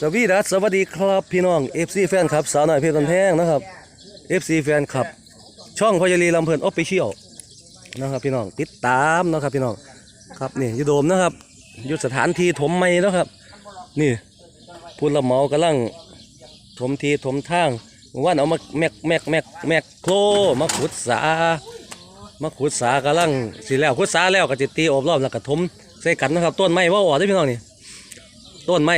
สวีดัสสวัสดีครับพี่น้อง FC แฟนครับสาวหน่อยเพชรบันแพงนะครับ FC แฟนครับ ช่องพยาลีลำเพลินออฟฟิเชียลนะครับพี่น้องติดตามนะครับพี่น้องครับนี่ยูโดมนะครับยุดสถานที่ถมไม่แล้วครับ นี่พูดละเมากำลังถมทีถมทางว่านเอามาแมกแมกแมกแมกโครมาขุดสามาขุดสากำลังสิแล้วขุดสาแล้วก็จิตีอบรอบแล้วก็ถมใส่กันนะครับ ต้นไม้ว่าออกได้พี่น้องนี่ต้นไม้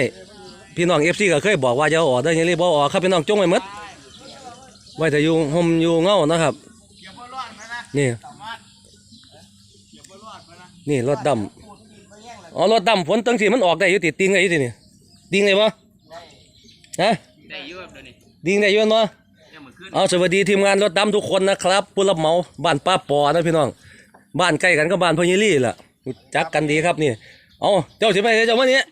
พี่น้องเอฟซีก็เคยบอกว่าจะเอาออกได้ยังรีบเอาออกครับพี่น้องจงไว้หมดไว้แต่อยู่ห่มอยู่เงานะครับ นี่ นี่รถดำอ๋อรถดำฝนตั้งสีมันออกได้อยู่ติดติงได้อยู่ตินี่ติงได้ปะฮะได้เยอะเดี๋ยวนี้ติงได้อยู่เนาะยังมือขึ้นเอาสวัสดีทีมงานรถดำทุกคนนะครับผู้รับเหมาบ้านป้าปอนะพี่น้อง บ้านใกล้กันก็บ้านพญลี่ล่ะรู้จักกันดีครับนี่ เอาเจ้าสิไปไหนเจ้ามาเนี่ย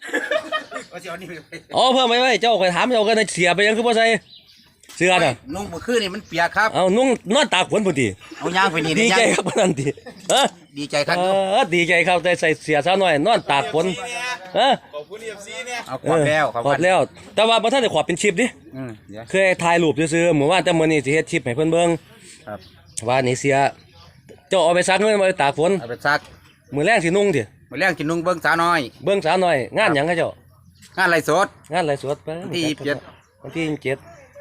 ว่าจะเอานี่ไปอ๋อเพิ่มไปไว้เจ้าเคยถามเจ้ากันเสียไปยังคือบ่ใส่เสื้อน่ะนุ่งมือขึ้นนี่มันเปียกครับ เอานุ่งนอนตากฝนพุ่นติเอาย่างไปนี่ดีย่างใจครับนั่นติฮะดีใจครับ เออดีใจครับได้ใส่เสียซะหน่อยนอนตากฝนฮะขอบคุณเอฟซีเนี่ยเอาขวบแล้วเออขอบแล้ว แต่ว่าบ่ทันได้ขอบเป็นชิปดิอืมเดี๋ยวเคยถ่ายรูปซื่อๆหมู่บ้านแต่มื้อนี้สิเฮ็ดชิปให้เพิ่นเบิ่งครับว่านี่เสียเจ้าเอาไปซักเงินไว้ตากฝนเอาไปซักมื้อแรงสินุ่งติมาเลี้ยงกินนุ่งเบิ้งสาวน้อย เบิ่งสาวหน่อยงานหยังเขาเจ้า งานไรสด งานไรสดไปวันที่ยี่สิบเจ็ด วันที่ยี่สิบเจ็ด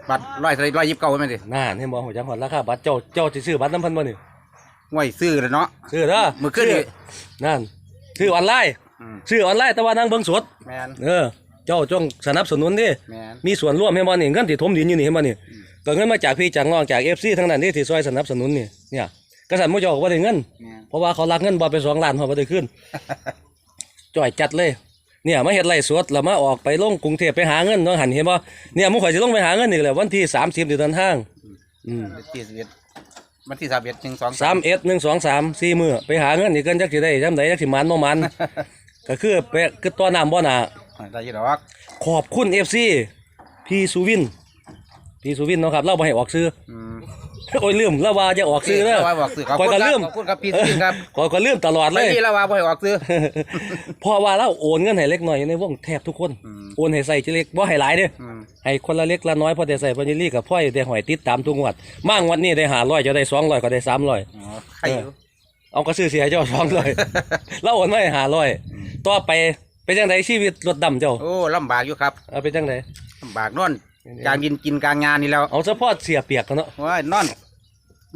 บัตรร้อยร้อยยิบเก้าไหมสิน่าเห็นบ่หัวจังหวัดราคาบัตรเจ้าเจ้าสิซื้อบัตรน้ำเพันบ่นี่ห่วยซื้อเลยเนาะ ซื้อเด้อมื้อคืนนี่นั่นซื้อออนไลน์อืมซื้อออนไลน์แต่ว่านั่งเบิ่งสดแมนเออเจ้าจงสนับสนุนดิแมนมีส่วนร่วมเห็นบ่นี่เงินที่ถมดินอยู่นี่เห็นบ่นี่ก็เงินมาจากพี่จากน้องจาก FC ทั้งนั้นที่ที่ซอยสนับสนุนนี่เนี่ยกษัตริย์มู่เจ้าก็บ่ได้เงิน แมนเพราะว่าเขารักเงินบ่ไปสองล้านเขาบ่ได้ขึ้น จ่อยจัดเลย เนี่ยมาเฮ็ดไร่สดแล้วมาออกไปลงกรุงเทพไปหาเงินเนาะหันเห็นบ่เนี่ยมึงข่อยสิลงไปหาเงินนี่แหละวันที่30เดือนทางอืมที่สิบเอ็ดวันที่สามเอ็ดหนึ่งสองสามเอ็ดหนึ่งสองสามสี่มือไปหาเงินนี่เกินจักสิได้จำได้จักสิมันบ่มันก็คือไปคือตัวน้ำบ่หนาได้ยี่ดอกขอบคุณเอฟซีพี่สุวินพี่สุวินเนาะครับเราบ่ให้ออกซื้ออืม โอ้ยลืมเราว่าจะออกซื้อเด้อเราว่าบอกซื้อขอบข้อยคุณก็ครับลืมขอบคุณครับพี่สุวินครับข้อยก็ลืมตลอดเลไม่ยดีแล้วว่าบ่ให้ออกซื้อ เพราะว่าเราโอนเงินให้เล็กน้อยในวงแทบทุกคน อืม โอนให้ใส่จิเล็กบ่ให้หลายเด้ออืมให้คนละเล็กละน้อยพอได้ใส่พอได้รีกับพ่อยได้หอยติดตามทุกงวดมั่งวันนี้ได้500จะได้200ก็ได้300อ๋อใครอยู่ เอาก็ซื้อเสียเจ้าสองร้อยเราโอนไม่หาร้อยต่อไปเป็นจังไดชีวิตรถดำเจ้าโอ้ลำบากอยู่ครับเอาเป็นจังไดลำบากนอน กลางดินกินกลางงานนี่แล้วเอาเฉพาะเสียเปียกกันเนาะว่านอน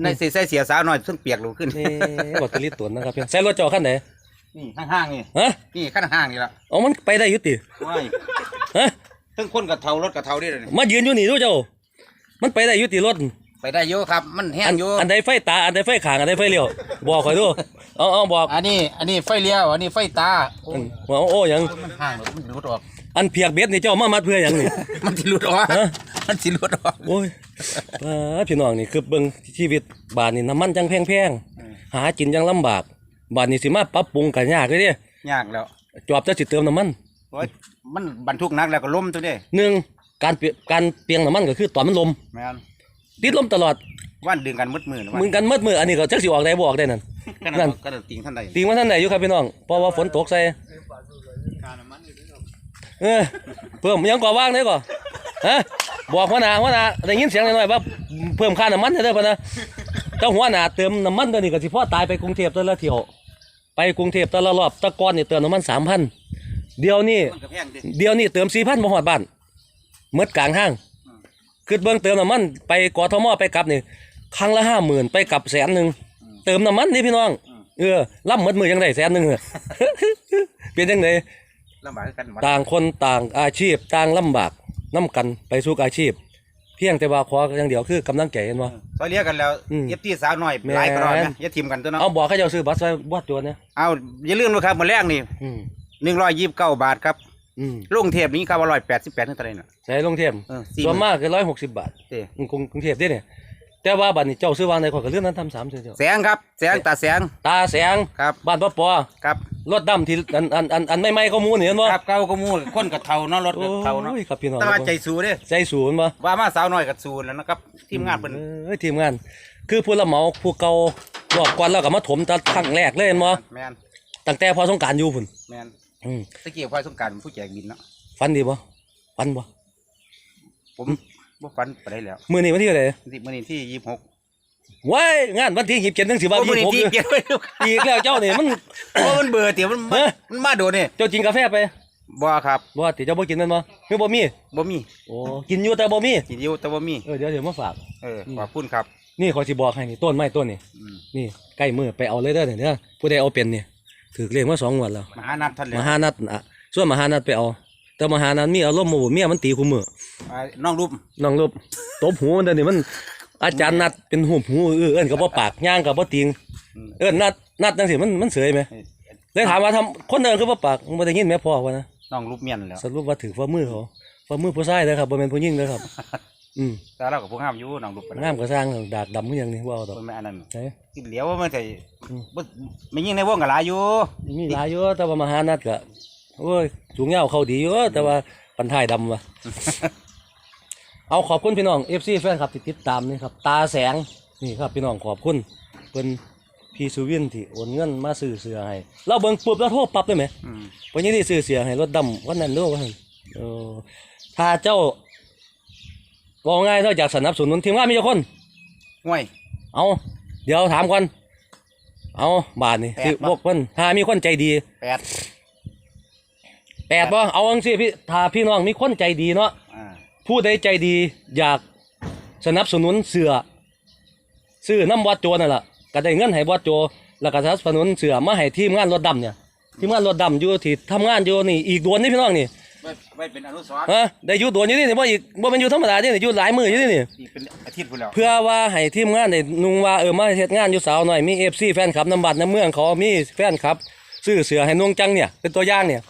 ในใส่ใส่เสียสาวหน่อยซึ่งเปียกลงขึ้นเอ๊ะบัตรลิตตัวนะครับเพียงใส่รถเจ้าขั้นไหนนี่ห้างๆนี่ฮะนี่ขั้นห้างนี่ละเอามันไปได้อยุติว้ายฮะทั้งคนกับเทารถกับเทาด้วยเลยมายืนอยู่นี่ดูเจ้า มันไปได้อยุติรถไปได้เยอะครับ มันแห้อังนอยู่อันใดไฟตา อันใดไฟขาง อันใดไฟเลี้ยว บอกคอยดูเอาเอาบอก อันนี้ อันนี้ไฟเลี้ยว อันนี้ไฟตา โอ้อันเอาโอ้หยังมันห่างหรอกมันหลุดออก อันเพียกเบ็ดนี่เจ้ามามัดเพื่อหยังนี่มันสิหลุดออกฮะ มันสิหลุดออกโอ้ยอ่าพี่น้องนี่คือเบิ่งชีวิตบาทนี่น้ำมันจังแพงๆหากินจังลำบาก บาทนี่สิมาปรับปรุงกันยากเลยเด้ยากแล้วจอบจะสิเติมน้ำมันโอ้ยมันบรรทุกหนักแล้วก็ล้มตัวเด้หนึ่งการเปลี่ยนการเปลียงน้ำมันก็คือตอนมันลมแม่นติดลมตลอดว่านดึงกันมืดมือนะมึงกันมืดมืออันนี้ก็จักสิออกได้บ่ออกได้นั่นกันนั่นั่นนก็ติงท่านใดตีมาท่านไหนอยู่ครับพี่น้องเพราะว่าฝนตกใส่ เออเพิ่มยังก่อว่างได้ก่อฮะบอกหัวหน้าหัวหน้าได้ยินเสียงหน่อยๆว่าเพิ่มค่าน้ำมันให้ได้ป่ะนะเจ้าหัวหน้าเติมน้ำมันตัวนี้ก็สิพ่อตายไปกรุงเทพตัวละเที่ยวไปกรุงเทพตัวละรอบแตะกอนนี่เติมน้ำมันสามพันเดี๋ยวนี้มันก็แพงดิเดี๋ยวนี้เติมสี่พันบ่ฮอดบ้านเมดกลางห้างคือเบิ่งเติมน้ำมันไปกทมไปกลับนี่ครั้งละห้าหมื่นไปกลับแสนหนึ่งเติมน้ำมันนี่พี่น้อง เออล่ำหมดมือยังได้แสนหนึ่งเหรอ เป็นยังไง ลำบากกันหมดต่างคนต่างอาชีพต่างลำบากน้กันไปสู่อาชีพ เพียงแต่ว่าขออย่างเดียวคือกำลังใจเห็นบ่ ซอยเรียกกันแล้วอืมเอฟตีสาวหน่อยแม่น หลายกระรอนนะอย่าทิมกันตัวเนาะเอาบอกให้เจ้าซื้อบัตรไว้วัดตัวเนี่ยเอาอย่าลืมนะครับมื้อแรกนี่อืมหนึ่งร้อยยี่สิบเก้าบาทครับอืมลุงเทพนี้ครับว่าร้อยแปดสิบแปดเท่าไหร่น่ะ ใส่ลงเทียมเออสี่ส่วนมากคือร้อยหกสิบบาทเด้กรุงกรุงเทพเด้เนี่ย แต่ว่าบัตรนี้เจ้าซื้อวางในขอยก็เรื่องนั้นทำสามเสียเจ้าแสงครับ แสงตาแสง ตาแสงครับ บ้านป้าปอครับ รถดำที่อันอันอันอันไม่ไม่ๆก็มูนี่เห็นบ่ครับเก่าก็มูคนกับเทาเนาะรถโอ้กับเทาเนาะยครับพี่น้องแตว่าใจสูเด้ใจศูนย์บ่ว่ามาสาวหน่อยกับสูแล้วนะครับทีมงานเพิ่นเอ้ยทีมงาน คือผู้รับเหมาผู้เก่ารอบก่อนแล้วก็มาถมแตะครั้งแรกเลยเห็นบ่แม่นตั้งแต่พอสงกรารอยู่พุ่นแม่นอืมตะกี้ควายสงกรารผู้แจกบินเนาะ ฟันดีบ่ปันบ่ผม บ่ฝันไปได้แล้วมื้อนี้วันที่เท่าไหร่ที่มื้อนี้ที่ยี่สิบหกว้ายงานวันที่27ถึงสิบาโอ้มื้อนี้26ที่อยู่เก็บไว้ลูกอีกแล้วเจ้านี่มันโอ้มันเบื่อเตี๋ยวมันมาเฮ้ยมันมาโดนนี่เจ้ากินกาแฟไปบ่ครับบ่ติเจ้าบ่กินแมันบ่คือบ่มีบ่มีโอ้กินอยู่แต่บ่มีกินอยู่แต่บ่มีเออเดี๋ยวเดี๋ยวมาฝากเออขอบคุณครับ นี่ขอยสิบอกให้นี่ต้นไม้ต้นนี่อืมนี่ใกล้มือไปเอาเลยเด้อเนี่ยเด้อผู้ใดเอาเป็นนี่ถือเรียกมาสองงวดแล้วมหานัดท่านแหล้มวหานัดอะส่วนมหานัดไปเอา แต่มหานัดมีอารมณ์โมโหเมียมันตีคุมมืออ่าน้องรูปน้องลบตบหูมันเดี๋ยวนี้มัน อาจารย์นัดเป็นหูหูเออเอิ้นก็บ่ปากย่างก็บ่ติงอืมเอิ้นนัดนัดจังซี่มันมันเสยไหมเอ้ยเลยถามว่าทำคนเดินคือบ่ปากมึงบ่ได้ยินแม่พ่อว่านะน้องรูปเมียนแล้วสรุปว่าถือฝ่ามือเขาฝ่ามือผู้ชายเด้อครับบ่แม่นผู้หญิงเด้อครับ อืมแต่เรากับผู้งามอยู่น้องรูปงามก็สร้างดากดำคือหยังนี่ว่าเอาดอกคนไม่อันนั้นใช่กินเหลียวว่ามันใส่อืมบ่ไม่ยิ่งในวงกับหลายอยู่มีหลายอยู่แต่ว่ามหานัดก็ โอ้ยสูงยาวเขาดีอยู่แต่ว่าปันท้ายดำว่ะ เอาขอบคุณพี่น้อง FC แฟนครับที่ติดตามนี่ครับ ตาแสงนี่ครับพี่น้องขอบคุณเป็นพี่สุวินที่โอนเงินมาซื้อเสือให้เราเบิ่งปุ๊บแล้วโทรปรับได้ไหมอืมวันนี้ที่ซื้อเสือให้รถดำวันนั้นด้วยว่าซั่นเออถ้าเจ้าบอกง่ายเท่าจากสนับสนุนทีมงานมีเจ้าคนห่วยเอาเดี๋ยวถามก่อนเอาบาทนี่แปดที่บ่พวกเพิ่นถ้ามีคนใจดีแปด แปดบ่เอาจังซี่พี่ถ้าพี่น้องมีคนใจดีเนาะอ่าผู้ใดใจดีอยากสนับสนุนเสือซื้อน้ำวัดโจนั่นแหละก็ได้เงินให้วัดโจแล้วก็สนับสนุนเสือมาให้ทีมงานรถดำเนี่ยทีมงานรถดำอยู่ที่ทำงานอยู่นี่อีกดวนนี่พี่น้องนี่ไว้ไว้เป็นอนุสรณ์ฮะได้อยู่ดวนอยู่นี่นี่บ่อีกบ่เป็นอยู่ธรรมดานี่นี่อยู่หลายมืออยู่นี่นี่อีกเป็นอาทิตย์พุ่นแล้วเพื่อว่าให้ทีมงานได้นุ่งว่าเออมาเฮ็ดงานอยู่สาวหน่อยมี FC แฟนคลับน้ำบัดน้ำเมืองเขามีแฟนคลับซื้อเสือให้นุ่งจังเนี่ยเป็นตัวอย่างเนี่ย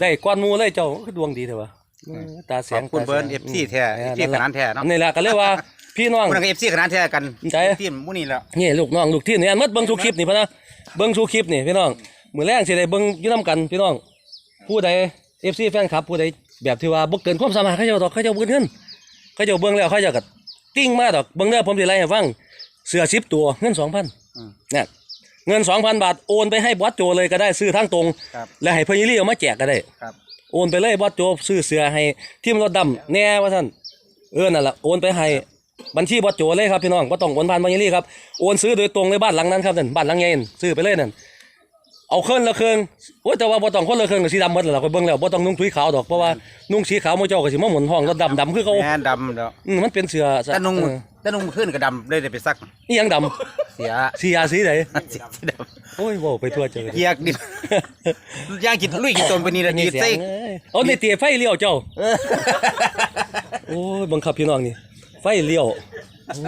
ได้ก้อนหมูเลยเจ้าคือดวงดีเถอะวะเออตาแสขอบงคุณตาแสงเบิร์นเอฟซีแท้เอเออฟซีขนาดแท้เนาะนี่แหละก็เรียกว่าพี่น้องคนนั้นเอฟซีขนาดแท้กันใจ ทีมหมู่นี่แล้ว นี่ลูกน้องลูกที่เนี่ยมัดเบิ่งชูคลิปนี่พะนะเบิ่งชูคลิปนี่พี่น้องมื้อแรกสิได้เบิ่งอยู่นํกันพี่น้องผู้ใด FC แฟนคลับผู้ใดแบบที่ว่าบ่เกินความสามารถเขาเจ้าดอกเขาเจ้าเบิ่งเงินเขาเจ้าเบิ่งแล้วเขาเจ้าก็ติ้งมาดอกเบิ่งเด้อผมสิไล่ให้ฟังเสื้อ10ตัวเงิน2,000อืม เนี่ยเงิน2,000บาทโอนไปให้บอสโจเลยก็ได้ซื้อทางตรง ครับ และให้พญลี่เอามาแจกก็ได้ ครับ โอนไปเลยบอสโจซื้อเสื้อให้ทีมรถดำแน่ว่าซั่นเออนั่นล่ะโอนไปให้บัญชีบอสโจเลยครับพี่น้องบ่ต้องโอนผ่านพญลี่ครับโอนซื้อโดยตรงเลยบ้านหลังนั้นครับนั่นบ้านหลังใหญ่นั่นซื้อไปเลยนั่นเอาเครื่องละเครื่องโอ้ยแต่ว่าบ่ต้องคนละเครื่องก็สีดำหมดแล้วล่ะข้อยเบิ่งแล้วบ่ต้องนุ่งถุยขาวดอกเพราะว่านุ่งสีขาวหมู่เจ้าก็สิมาหมุนห้องรถดำดำคือเขาแม่นดำแล้วอืมมันเป็นเสื้อแต่นุ่งเออแต่นุ่งขึ้นก็ดำเลยได้ไปซักอีหยังด เสียำสียาสีไหนเสียสีดโอ้ยเว้าไปทั่วเจอำเกียกดิย่างกินลุยกินตนไปนี่ละนี่ดีดเสีใส่ยงเอ้ยเอานี่เตี๋ยไฟเลี้ยวเจ้าโอ้ยบังคับพี่น้องนี่ไฟเลี้ยวโอ้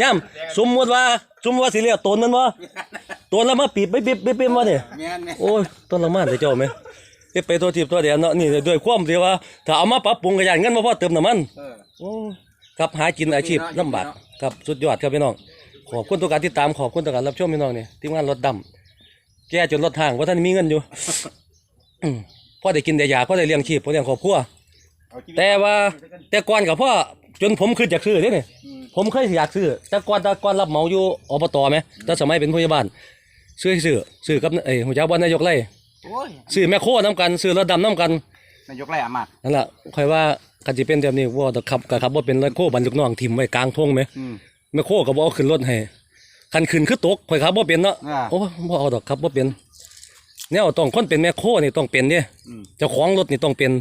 ย่ำสมมติว่าสมมติว่าสิเลี้ยวตนมันวะตนแล้วมาปีบไปปีบไปปีบมาเนี่ยแม่นแม่นโอ้ยต้นละมานเลยเจ้าไหมเฮ็ดไปตัวทิพย์ตัวเดียวเนาะนี่ด้วยความที่ว่าถ้าเอามาปรับปรุงก็อย่างเงินมาพอเติมน้ำมันเออโอ้ครับหากินอาชีพลำบากครับสุดยอดครับพี่น้อง ขอบคุณตัวการติดตามขอบคุณตัวการรับชมพี่น้องนี่ทีมงานรถดำแกจนรถทางว่าท่านมีเงินอยู่อืมพ่อได้กินได้ยาพ่อได้เลี้ยงชีพพ่อเลี้ยงครอบครัวเอาชีวิตแต่ว่าแต่ก่อนกับพ่อจนผมขึ้นจากซื้อเด้นี่อืมผมเคยอยากซื้อแต่ก่อนแต่ก่อนรับเหมาอยู่อบตไหมแต่สมัยเป็นผู้ใหญ่บ้านซื้อซื้อซื้อกับเอ้ยหัวเจ้าบ้านนายกไล่โอ้ยซื้อแม่โคน้ำกันซื้อรถดำน้ำกันนายกไล่อามาตย์นั่นแหละค่อยว่ากันจะเป็นแบบนี้ว่าแต่ขับกับขับว่าเป็นรถโคบรรทุกน้องทิมไว้กลางทงไหมอืม แม่โคก็บเอกขึ้นรถให้คันขึ้นคือตกข่อยขับบ่เป็นเนาะอ่า โอ้บ่เอาดอกขับบ่เป็นแนวต้องคนเป็นแม่โคนี่ต้องเป็นเด้อืมเจ้าของรถนี่ต้องเป็น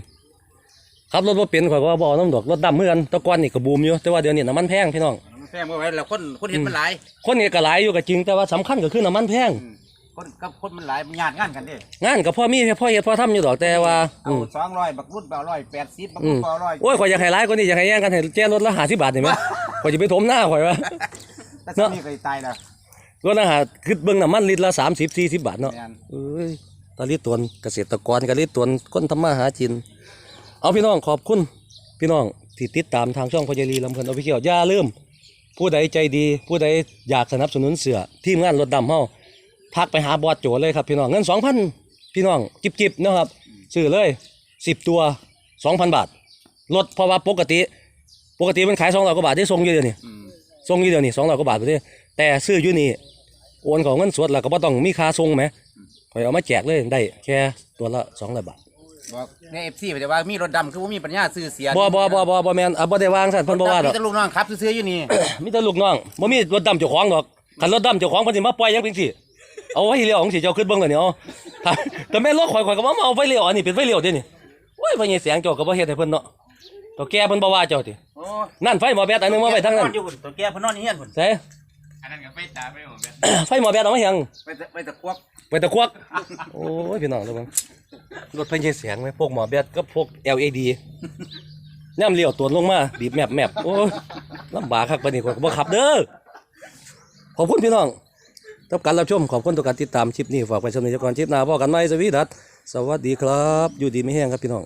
ขับรถบ่เป็นข่อยก็ว่าบ่เอาน้ำดอกรถดำเหมือนกันแตะกอนนี่ก็บูมอยู่แต่ว่าเดี๋ยวนี้น้ำมันแพงพี่น้อง มันแพงบ่ไหวแล้วคนคนเห็นมันหลายคนนี่ก็หลายอยู่ก็จริงแต่ว่าสำคัญก็คือน้ำมันแพง อืมคนกับคนมันหลายมันญาติงานกันเด้งานก็พ่อมีพ่อเฮ็ดพ่อทำอยู่ดอกแต่ว่าเอาอืมสองร้อยบักรุ่นเบาร้อยแปดสิบบักอืรุ่นมเบาร้อยโอ้ยข่อยอยากให้หลายกว่านี้อยากให้แย่งกันให้แจ้รถละ50บาทนี่แมั้ย ข่อยสิไปถมหน้าข่อยว่าแต่ตอนนี้ก็ตายแล้วรถละหาคือเบิ่งน้ำมันลิตรละ30 40บาทเนาะแม่นเอ้ยตาลิตวนเกษตรกรกะลิตวนคนทำมาหากิน เอาพี่น้องขอบคุณ พี่น้องที่ติดตามทางช่องพจรีลำเพลินออฟฟิเชียลอย่าลืมผู้ใดใจดี ผู้ใดอยากสนับสนุนเสือทีมงานรถดำเฮาทักไปหาบอสโจเลยครับพี่น้องเงินสองพันพี่น้องจิบจิบๆนะครับซื้อเลยสิบตัวสองพันบาทลดเพราะว่าปกติ ปกติมันขายสองร้อยกว่าบาทที่ทรงอยู่เดียวนี่อืมส่งอยู่เดียวนี่สองร้อยกว่าบาทไปเด้แต่ซื้ออยู่นี่โอนของเงินสดแล้วก็บ่ต้องมีค่าส่งไหมข่อยเอามาแจกเลยได้แค่ตัวละสองร้อยบาทบอกในเอฟซีแต่ว่ามีรถดำคือว่ามีปัญญาซื้อเสียบ่บ่บ่บ่บ่แม่นอะบ่ได้วางซั่นเพิ่นบ่ว่าดมีอกแต่ลูกน้องครับซื้อๆอยู่นี่ มีแต่ลูกน้องบ่มีรถดำเจ้าของดอกคันรถดำเจ้าของเพิ่นสิมาปล่อยยังเป็นสิเอาไว้เลี้ยวของสิเจ้าขึ้นเบิ่งแล้วนี่เอาถ้าแต่แม่นรถข่อยข่อยก็บ่มาเอาไว้เลี้ยวอันนี้เป็นไว้เลี้ยวเด้นี่โอ้ยพ่อใหญ่แสงเจ้าก็บ่เฮ็ดให้เพิ่นเนาะ ตัวแก่เพิ่นบ่ว่าเจ้าติโอ้นั่นไฟหมอแบตอันหนึงมาไว้ทางนั้นนอยู่พุ่ตัวแกเพิ่นนอนอยู่เฮียนพุ่นใส่อันนั้นก็ไปตาไปหมดแบบไฟหมอแบตเอามายังไปแต่ไปแต่ควักไปตะควักโอ้ยพี่น้องระวังรถไฟใช้เสียงไหมพวกหมอแบตกับพวก LED ย่ำเลี้ยวตัวลงมาบีบแมบแมบโอ้ยลำบากคักปานนี้ข้อยก็บ่ขับเด้อขอบคุณพี่น้องกับการรับชมขอบคุณทุกการติดตามคลิปนี้ฝากไปชมในจักรคลิปหน้าพอกันไหมสวีดัสสวัสดีครับ อยู่ดีไม่แห้งครับพี่น้อง